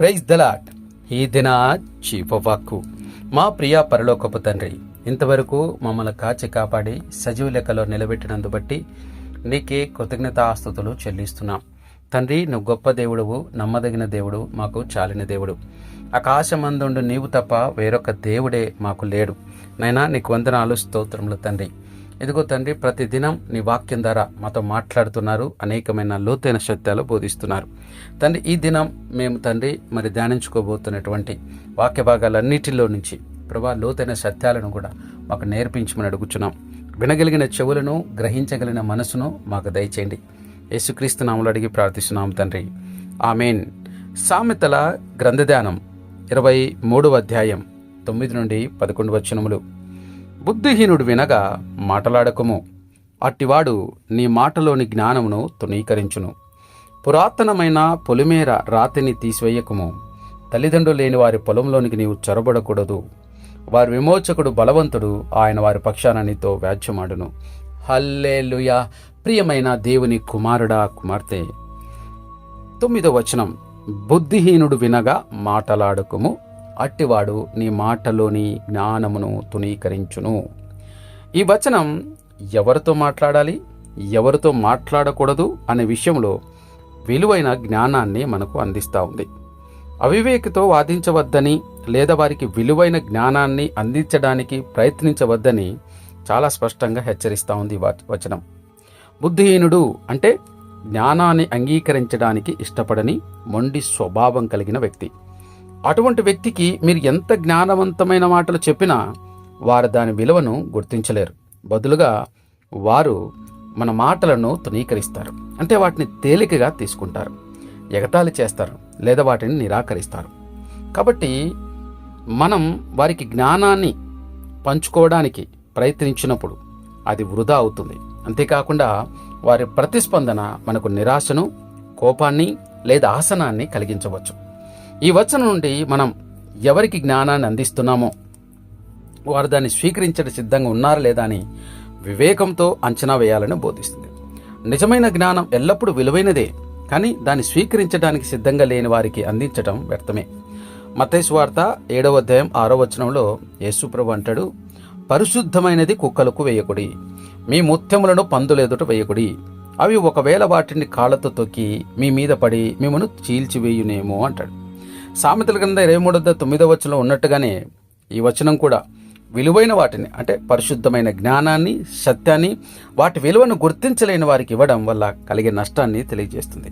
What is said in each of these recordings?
Praise దలాట్ ఈ దిన చీపవాక్కు మా ప్రియ పరలోకపు తండ్రి ఇంతవరకు మమ్మల్ని కాచి కాపాడి సజీవ లెక్కలో నిలబెట్టినందు బట్టి నీకే కృతజ్ఞతాస్తుతులు చెల్లిస్తున్నాం. తండ్రి నువ్వు గొప్ప దేవుడువు నమ్మదగిన దేవుడు మాకు చాలిన దేవుడు. ఆకాశమందుండు నీవు తప్ప వేరొక దేవుడే మాకు లేడు. నైనా నీకు వందనాలు స్తోత్రములు తండ్రి. ఇదిగో తండ్రి ప్రతిదినం నీ వాక్యం ద్వారా మాతో మాట్లాడుతున్నారు. అనేకమైన లోతైన సత్యాలు బోధిస్తున్నారు. తండ్రి ఈ దినం మేము తండ్రి మరి ధ్యానించుకోబోతున్నటువంటి వాక్య భాగాలన్నిటిలో నుంచి ప్రభా లోతైన సత్యాలను కూడా మాకు నేర్పించమని అడుగుచున్నాం. వినగలిగిన చెవులను గ్రహించగలిగిన మనసును మాకు దయచేయండి. యేసుక్రీస్తు నాములు అడిగి ప్రార్థిస్తున్నాం తండ్రి. ఆమెన్. సామెతల గ్రంథధ్యానం ఇరవై మూడవ అధ్యాయం తొమ్మిది నుండి పదకొండు వచనములు. బుద్ధిహీనుడు వినగా మాటలాడకము అట్టివాడు నీ మాటలోని జ్ఞానమును తునీకరించును పురాతనమైన పొలిమేర రాతిని తీసివేయకము. తల్లిదండ్రులు లేని వారి పొలంలోనికి నీవు చొరబడకూడదు. వారి విమోచకుడు బలవంతుడు ఆయన వారి పక్షాన నీతో వ్యాజ్యమాడును. హల్లేలుయా! ప్రియమైన దేవుని కుమారుడా కుమార్తె! తొమ్మిదో వచనం. బుద్ధిహీనుడు వినగా మాటలాడకము అట్టివాడు నీ మాటలోని జ్ఞానమును తునీకరించును ఈ వచనం ఎవరితో మాట్లాడాలి? ఎవరితో మాట్లాడకూడదు? అనే విషయంలో విలువైన జ్ఞానాన్ని మనకు అందిస్తూ ఉంది. అవివేకితో వాదించవద్దని లేదా వారికి విలువైన జ్ఞానాన్ని అందించడానికి ప్రయత్నించవద్దని చాలా స్పష్టంగా హెచ్చరిస్తూ ఉంది వచనం. బుద్ధిహీనుడు అంటే జ్ఞానాన్ని అంగీకరించడానికి ఇష్టపడని మొండి స్వభావం కలిగిన వ్యక్తి. అటువంటి వ్యక్తికి మీరు ఎంత జ్ఞానవంతమైన మాటలు చెప్పినా వారు దాని విలువను గుర్తించలేరు. బదులుగా వారు మన మాటలను తునీకరిస్తారు అంటే వాటిని తేలికగా తీసుకుంటారు. ఎగతాళి చేస్తారు. లేదా వాటిని నిరాకరిస్తారు. కాబట్టి మనం వారికి జ్ఞానాన్ని పంచుకోవడానికి ప్రయత్నించినప్పుడు అది వృధా అవుతుంది. అంతేకాకుండా వారి ప్రతిస్పందన మనకు నిరాశను కోపాన్ని లేదా ఆసనాన్ని కలిగించవచ్చు. ఈ వచనం నుండి మనం ఎవరికి జ్ఞానాన్ని అందిస్తున్నామో వారు దాన్ని స్వీకరించడం సిద్ధంగా ఉన్నారా లేదా అని వివేకంతో అంచనా వేయాలని బోధిస్తుంది. నిజమైన జ్ఞానం ఎల్లప్పుడూ విలువైనదే కానీ దాన్ని స్వీకరించడానికి సిద్ధంగా లేని వారికి అందించడం వ్యర్థమే. మతేసు వార్త ఏడవ అధ్యాయం ఆరో వచనంలో యేసుప్రభు అంటాడు పరిశుద్ధమైనది కుక్కలకు వేయకుడి మీ ముత్యములను పందులు ఎదుట వేయకుడి. అవి ఒకవేళ వాటిని కాళ్ళతో తొక్కి మీ మీద పడి మిమ్మను చీల్చివేయునేమో అంటాడు. సామెతల కింద ఇరవై మూడో తొమ్మిదో వచనంలో ఉన్నట్టుగానే ఈ వచనం కూడా విలువైన వాటిని అంటే పరిశుద్ధమైన జ్ఞానాన్ని సత్యాన్ని వాటి విలువను గుర్తించలేని వారికి ఇవ్వడం వల్ల కలిగే నష్టాన్ని తెలియజేస్తుంది.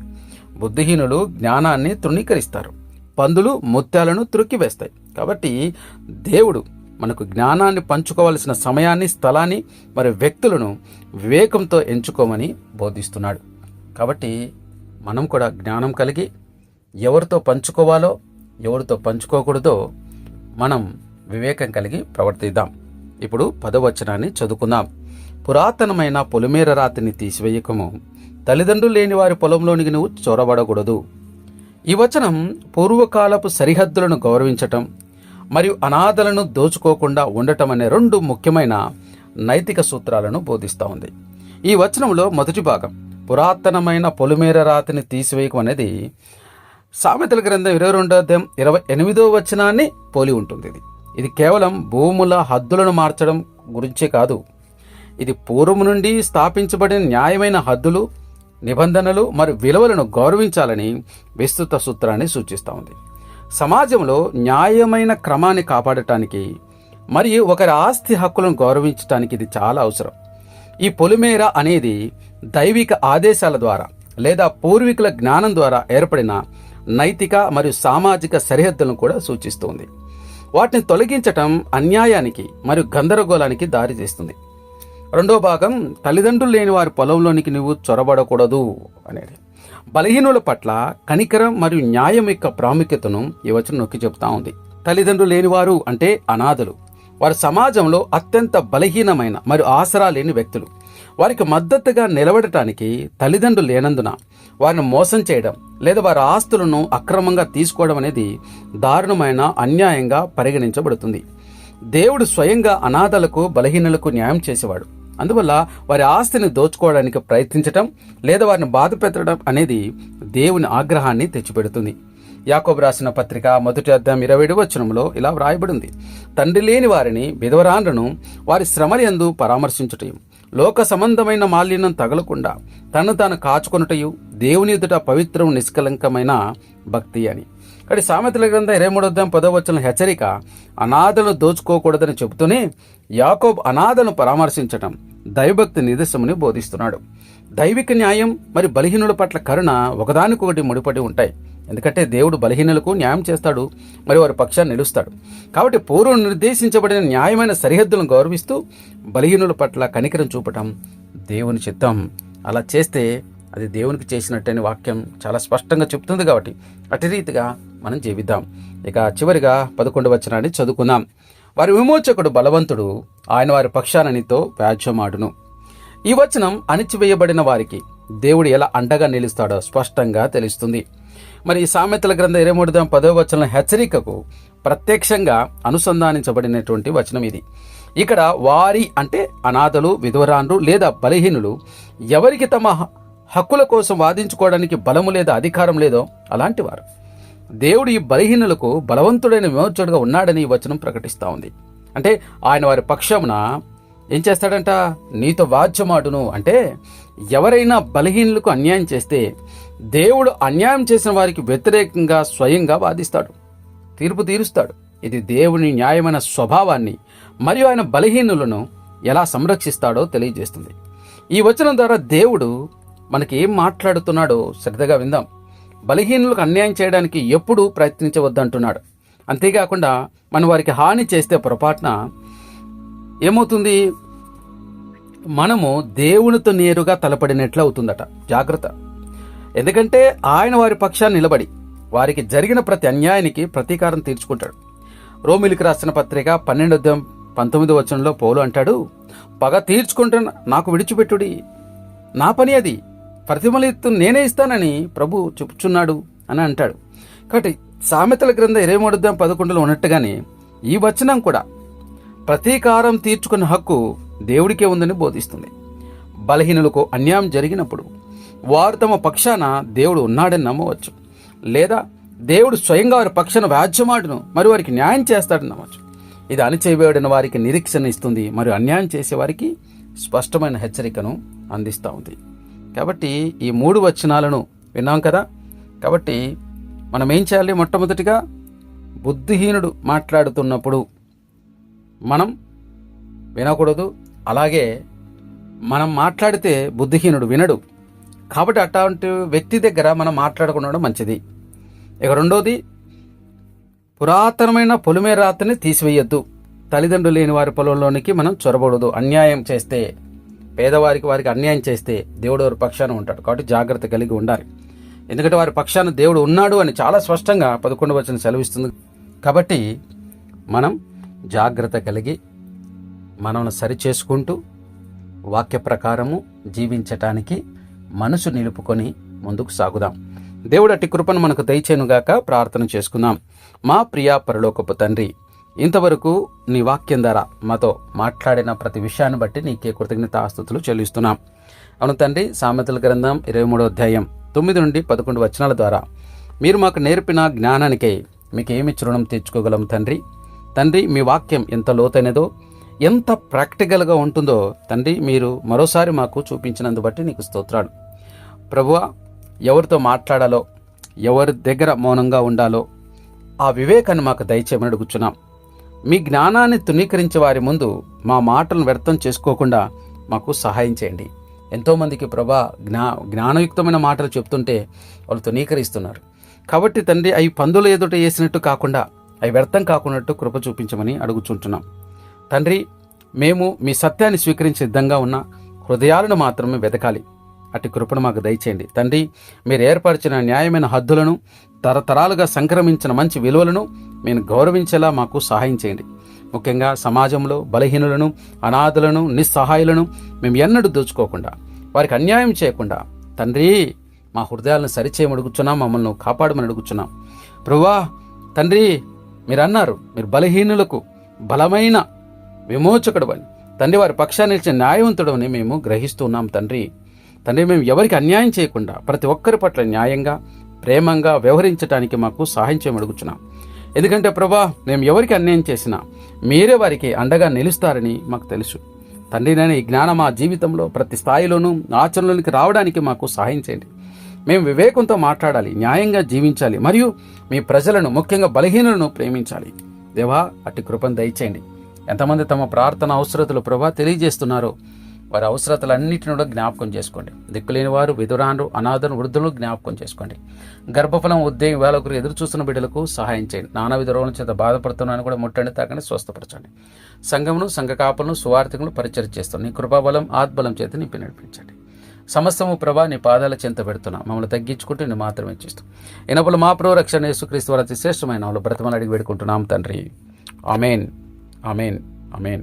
బుద్ధిహీనులు జ్ఞానాన్ని తృణీకరిస్తారు. పందులు ముత్యాలను త్రొక్కివేస్తాయి. కాబట్టి దేవుడు మనకు జ్ఞానాన్ని పంచుకోవలసిన సమయాన్ని స్థలాన్ని మరి వ్యక్తులను వివేకంతో ఎంచుకోమని బోధిస్తున్నాడు. కాబట్టి మనం కూడా జ్ఞానం కలిగి ఎవరితో పంచుకోవాలో ఎవరితో పంచుకోకూడదో మనం వివేకం కలిగి ప్రవర్తిద్దాం. ఇప్పుడు పదవచనాన్ని చదువుకుందాం. పురాతనమైన పొలిమేర రాతిని తీసివేయకము. తల్లిదండ్రులు లేని వారి పొలంలోనికి నువ్వు చొరబడకూడదు. ఈ వచనం పూర్వకాలపు సరిహద్దులను గౌరవించటం మరియు అనాథలను దోచుకోకుండా ఉండటం అనే రెండు ముఖ్యమైన నైతిక సూత్రాలను బోధిస్తూ ఉంది. ఈ వచనంలో మొదటి భాగం పురాతనమైన పొలిమేర రాతిని తీసివేయకం అనేది సామెతల గ్రంథం ఇరవై రెండో అధ్యాయం ఇరవై ఎనిమిదో వచనాన్ని పోలి ఉంటుంది ఇది. ఇది కేవలం భూముల హద్దులను మార్చడం గురించే కాదు. ఇది పూర్వం నుండి స్థాపించబడిన న్యాయమైన హద్దులు నిబంధనలు మరియు విలువలను గౌరవించాలని విస్తృత సూత్రాన్ని సూచిస్తూ ఉంది. సమాజంలో న్యాయమైన క్రమాన్ని కాపాడటానికి మరియు ఒకరి ఆస్తి హక్కులను గౌరవించడానికి ఇది చాలా అవసరం. ఈ పొలిమేర అనేది దైవిక ఆదేశాల ద్వారా లేదా పూర్వీకుల జ్ఞానం ద్వారా ఏర్పడిన నైతిక మరియు సామాజిక సరిహద్దులను కూడా సూచిస్తుంది. వాటిని తొలగించటం అన్యాయానికి మరియు గందరగోళానికి దారితీస్తుంది రెండో భాగం తల్లిదండ్రులు లేని వారి పొలంలోనికి నువ్వు చొరబడకూడదు అనేది. బలహీనుల పట్ల కనికరం మరియు న్యాయం యొక్క ప్రాముఖ్యతను ఈ వచనం నొక్కి చెబుతా ఉంది. తల్లిదండ్రులు లేనివారు అంటే అనాథలు. వారు సమాజంలో అత్యంత బలహీనమైన మరియు ఆసరా లేని వ్యక్తులు. వారికి మద్దతుగా నిలబడటానికి తల్లిదండ్రులు లేనందున వారిని మోసం చేయడం లేదా వారి ఆస్తులను అక్రమంగా తీసుకోవడం అనేది దారుణమైన అన్యాయంగా పరిగణించబడుతుంది. దేవుడు స్వయంగా అనాథలకు బలహీనులకు న్యాయం చేసేవాడు. అందువల్ల వారి ఆస్తిని దోచుకోవడానికి ప్రయత్నించటం లేదా వారిని బాధ పెట్టడం అనేది దేవుని ఆగ్రహాన్ని తెచ్చిపెడుతుంది. యాకోబు రాసిన పత్రిక మొదటి అధ్యాయం ఇరవై వచనంలో ఇలా వ్రాయబడింది. తండ్రి లేని వారిని విధవరాండ్రను వారి శ్రమలందు పరామర్శించుటయు లోక సంబంధమైన మాలిన్యం తగలకుండా తను తాను కాచుకొనుటయు దేవుని ఎదుట పవిత్రం నిష్కలంకమైన భక్తి అని. ఇక్కడ సామెతల గ్రంథం ఇరవై మూడో అధ్యాయం పదో వచ్చిన హెచ్చరిక అనాథలను దోచుకోకూడదని చెబుతూనే యాకోబ్ అనాథలను పరామర్శించటం దైవభక్తి నిదర్శనమని బోధిస్తున్నాడు. దైవిక న్యాయం మరి బలహీనుల పట్ల కరుణ ఒకదానికొకటి ముడిపడి ఉంటాయి. ఎందుకంటే దేవుడు బలహీనులకు న్యాయం చేస్తాడు మరి వారి పక్షాన్ని నిలుస్తాడు. కాబట్టి పూర్వం నిర్దేశించబడిన న్యాయమైన సరిహద్దులను గౌరవిస్తూ బలహీనుల పట్ల కనికరం చూపటం దేవుని చిత్తం. అలా చేస్తే అది దేవునికి చేసినట్టని వాక్యం చాలా స్పష్టంగా చెప్తుంది కాబట్టి అటు రీతిగా మనం జీవిద్దాం. ఇక చివరిగా పదకొండు వచనాన్ని చదువుకుందాం. వారి విమోచకుడు బలవంతుడు ఆయన వారి పక్షాననితో వ్యాజ్యమాడును. ఈ వచనం అణిచివేయబడిన వారికి దేవుడు ఎలా అండగా నిలుస్తాడో స్పష్టంగా తెలుస్తుంది. మరి ఈ సామెతల గ్రంథ ఇరవై మూడు పదవ వచనం హెచ్చరికకు ప్రత్యక్షంగా అనుసంధానించబడినటువంటి వచనం ఇది. ఇక్కడ వారి అంటే అనాథలు విధవరాన్లు లేదా బలహీనులు ఎవరికి తమ హ- హక్కుల కోసం వాదించుకోవడానికి బలము లేదా అధికారం లేదో అలాంటి వారు. దేవుడు ఈ బలహీనులకు బలవంతుడైన విమోచకుడుగా ఉన్నాడని ఈ వచనం ప్రకటిస్తూ ఉంది. అంటే ఆయన వారి పక్షమున ఏం చేస్తాడంట? నీతో వాద్యమాడును అంటే ఎవరైనా బలహీనులకు అన్యాయం చేస్తే దేవుడు అన్యాయం చేసిన వారికి వ్యతిరేకంగా స్వయంగా వాదిస్తాడు. తీర్పు తీరుస్తాడు. ఇది దేవుని న్యాయమైన స్వభావాన్ని మరియు ఆయన బలహీనులను ఎలా సంరక్షిస్తాడో తెలియజేస్తుంది. ఈ వచనం ద్వారా దేవుడు మనకి ఏం మాట్లాడుతున్నాడో శ్రద్ధగా విందాం. బలహీనులకు అన్యాయం చేయడానికి ఎప్పుడూ ప్రయత్నించవద్దంటున్నాడు. అంతేకాకుండా మనం వారికి హాని చేస్తే పొరపాటున ఏమవుతుంది? మనము దేవునితో నేరుగా తలపడినట్లు అవుతుందట. జాగ్రత్త. ఎందుకంటే ఆయన వారి పక్షాన్ని నిలబడి వారికి జరిగిన ప్రతి అన్యాయానికి ప్రతీకారం తీర్చుకుంటాడు. రోమిలికి రాసిన పత్రిక పన్నెండు పంతొమ్మిది వచనంలో పౌలు అంటాడు పగ తీర్చుకుంటున్న నాకు విడిచిపెట్టుడి. నా పని అది. ప్రతిమలిత్తు నేనే ఇస్తానని ప్రభు చెప్పుచున్నాడు అని అంటాడు. కాబట్టి సామెతల గ్రంథ ఇరవై మూడు పదకొండులో ఉన్నట్టుగానే ఈ వచనం కూడా ప్రతీకారం తీర్చుకున్న హక్కు దేవుడికే ఉందని బోధిస్తుంది. బలహీనులకు అన్యాయం జరిగినప్పుడు వారు తమ పక్షాన దేవుడు ఉన్నాడని నమ్మవచ్చు. లేదా దేవుడు స్వయంగా వారి పక్షాన వ్యాజ్యమాడును మరి వారికి న్యాయం చేస్తాడని నమ్మవచ్చు. ఇది అణిచేయబడిన వారికి నిరీక్షణ ఇస్తుంది మరియు అన్యాయం చేసే వారికి స్పష్టమైన హెచ్చరికను అందిస్తూ ఉంది. కాబట్టి ఈ మూడు వచనాలను విన్నాం కదా? కాబట్టి మనం ఏం చేయాలి మొట్టమొదటిగా? బుద్ధిహీనుడు మాట్లాడుతున్నప్పుడు మనం వినకూడదు అలాగే మనం మాట్లాడితే బుద్ధిహీనుడు వినడు. కాబట్టి అట్లాంటి వ్యక్తి దగ్గర మనం మాట్లాడకుండా మంచిది. ఇక రెండోది పురాతనమైన పొలిమే రాతని తీసివేయొద్దు. తల్లిదండ్రులు లేని వారి పొలంలోనికి మనం చొరబడదు అన్యాయం చేస్తే పేదవారికి వారికి అన్యాయం చేస్తే దేవుడు వారి పక్షాన ఉంటాడు. కాబట్టి జాగ్రత్త కలిగి ఉండాలి. ఎందుకంటే వారి పక్షాన దేవుడు ఉన్నాడు అని చాలా స్పష్టంగా పదకొండు వచ్చిన సెలవిస్తుంది. కాబట్టి మనం జాగ్రత్త కలిగి మనల్ని సరిచేసుకుంటూ వాక్య ప్రకారము జీవించటానికి మనసు నిలుపుకొని ముందుకు సాగుదాం. దేవుడు అట్టి కృపను మనకు దయచేనుగాక ప్రార్థన చేసుకుందాం. మా ప్రియా పరలోకపు తండ్రి ఇంతవరకు నీ వాక్యం ద్వారా మాతో మాట్లాడిన ప్రతి విషయాన్ని బట్టి నీకే కృతజ్ఞత ఆస్తుతులు చెల్లిస్తున్నాం. అవును తండ్రి సామెతల గ్రంథం ఇరవై మూడో అధ్యాయం తొమ్మిది నుండి పదకొండు వచనాల ద్వారా మీరు మాకు నేర్పిన జ్ఞానానికై మీకు ఏమి రుణం తెచ్చుకోగలం తండ్రి? తండ్రి మీ వాక్యం ఎంత లోతైనదో ఎంత ప్రాక్టికల్గా ఉంటుందో తండ్రి మీరు మరోసారి మాకు చూపించినందు బట్టి నీకు స్తోత్రాలు. ప్రభువ ఎవరితో మాట్లాడాలో ఎవరి దగ్గర మౌనంగా ఉండాలో ఆ వివేకాన్ని మాకు దయచేయమని అడుగుచున్నాం. మీ జ్ఞానాన్ని తునీకరించే వారి ముందు మా మాటలను వ్యర్థం చేసుకోకుండా మాకు సహాయం చేయండి. ఎంతోమందికి ప్రభా జ్ఞా జ్ఞానయుక్తమైన మాటలు చెప్తుంటే వాళ్ళు తునీకరిస్తున్నారు కాబట్టి తండ్రి అవి పందుల ఎదుట వేసినట్టు కాకుండా అవి వ్యర్థం కాకున్నట్టు కృప చూపించమని అడుగుచుంటున్నాం. తండ్రి మేము మీ సత్యాన్ని స్వీకరించే సిద్ధంగా ఉన్న హృదయాలను మాత్రమే వెతకాలి. అటు కృపను మాకు దయచేయండి. తండ్రి మీరు ఏర్పరిచిన న్యాయమైన హద్దులను తరతరాలుగా సంక్రమించిన మంచి విలువలను మేము గౌరవించేలా మాకు సహాయం చేయండి. ముఖ్యంగా సమాజంలో బలహీనులను అనాథులను నిస్సహాయులను మేము ఎన్నడూ దోచుకోకుండా వారికి అన్యాయం చేయకుండా తండ్రి మా హృదయాలను సరిచేయమని అడుగుచున్నాం మమ్మల్ని కాపాడమని అడుగుచున్నాం. ప్రభువా తండ్రి మీరు అన్నారు మీరు బలహీనులకు బలమైన విమోచకుడవని తండ్రి వారి పక్షాన్ని నిలిచిన న్యాయవంతుడవని మేము గ్రహిస్తున్నాం తండ్రి. తండ్రి మేము ఎవరికి అన్యాయం చేయకుండా ప్రతి ఒక్కరి పట్ల న్యాయంగా ప్రేమంగా వ్యవహరించడానికి మాకు సహాయం చేయమని ఎందుకంటే ప్రభా మేము ఎవరికి అన్యాయం చేసినా మీరే వారికి అండగా నిలుస్తారని మాకు తెలుసు. తండ్రి నేను ఈ జ్ఞానం మా జీవితంలో ప్రతి స్థాయిలోనూ ఆచరణలోనికి రావడానికి మాకు సహాయం చేయండి. మేము వివేకంతో మాట్లాడాలి న్యాయంగా జీవించాలి మరియు మీ ప్రజలను ముఖ్యంగా బలహీనులను ప్రేమించాలి. దేవా అట్టి కృపను దయచేయండి. ఎంతమంది తమ ప్రార్థన అవసరతలు ప్రభా తెలియజేస్తున్నారో? వారి అవసరతలన్నింటిని కూడా జ్ఞాపకం చేసుకోండి. దిక్కులేని వారు విధురాను అనాథను వృద్ధులను జ్ఞాపకం చేసుకోండి. గర్భఫలం ఉద్యోగం వేళకు ఎదురు చూస్తున్న బిడ్డలకు సహాయం చేయండి. నానా విధ రోగుల చేత బాధపడుతున్నాను కూడా ముట్టండి తాకండి స్వస్థపరచండి. సంఘమును సంఘ కాపలను సువార్థికులను పరిచయం చేస్తాను నీ కృపాబలం ఆత్బలం చేత నింపి నడిపించండి. సమస్తము ప్రభా నీ పాదాల చింత పెడుతున్నా. మమ్మల్ని తగ్గించుకుంటూ నేను మాత్రమే చేస్తాం. ఇనపులు మా ప్రో రక్షణ యేసుక్రీస్తు వారి అతి శ్రేష్టమైన వాళ్ళు బ్రతమని అడిగి పెడుకుంటున్నాం తండ్రి. ఆమెన్. Amen amen